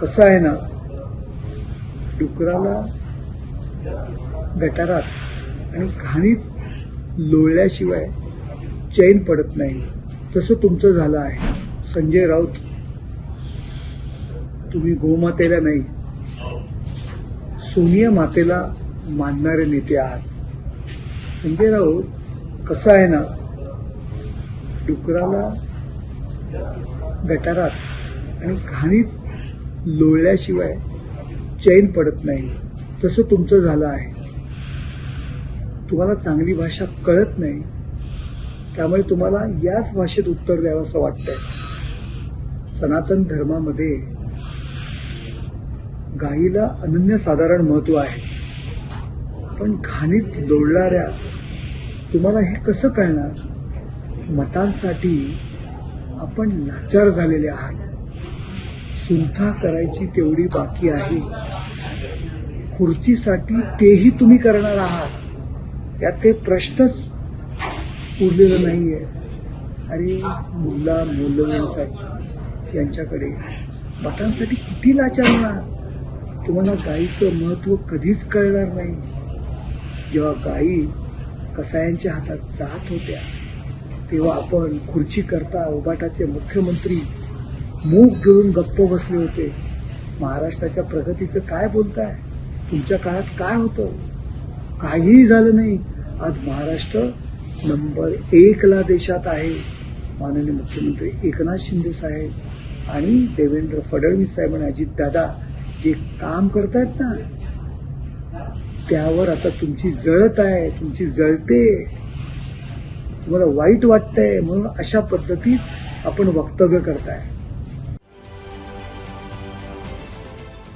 कसं आहे ना डुकराला गटारात आणि घाणीत लोळल्याशिवाय चैन पडत नाही. तसं तुमचं झालं आहे. संजय राऊत तुम्ही गोमातेला नाही. सोनिया मातेला मानणारे नेते आहात. संजय राऊत कसं आहे ना डुकराला गटारात आणि घाणीत लोळल्याशिवाय चैन पडत नाही. तसं तुमचं झालं आहे. तुम्हाला चांगली भाषा कळत नाही. त्यामुळे तुम्हाला याच भाषेत उत्तर द्यावं असं वाटतंय. सनातन धर्मामध्ये गायीला अनन्यसाधारण महत्त्व आहे. पण घाणीत लोळणाऱ्या तुम्हाला हे कसं कळणार? मतांसाठी आपण लाचार झालेले आहात. सुंथा करायची तेवढी बाकी आहे. खुर्चीसाठी तेही तुम्ही करणार आहात. यात काही प्रश्नच उरलेला आहे अरे मुल्ला मौलवी साहेब यांच्याकडे मतांसाठी किती लाचारणार तुम्हाला गायीचं महत्त्व कधीच कळणार नाही. जेव्हा गायी कसायांच्या हातात जात होत्या तेव्हा आपण खुर्ची करता उबाटाचे मुख्यमंत्री मूग घेऊन गप्प बसले होते. महाराष्ट्राच्या प्रगतीचं काय बोलताय? तुमच्या काळात काय होतं? काहीही झालं नाही. आज महाराष्ट्र नंबर एकला देशात आहे. माननीय मुख्यमंत्री एकनाथ शिंदे साहेब आणि देवेंद्र फडणवीस साहेब आणि अजित दादा जे काम करतायत ना त्यावर आता तुमची जळत आहे तुमची जळते. तुम्हाला वाईट वाटतंय म्हणून अशा पद्धतीत आपण वक्तव्य करताय.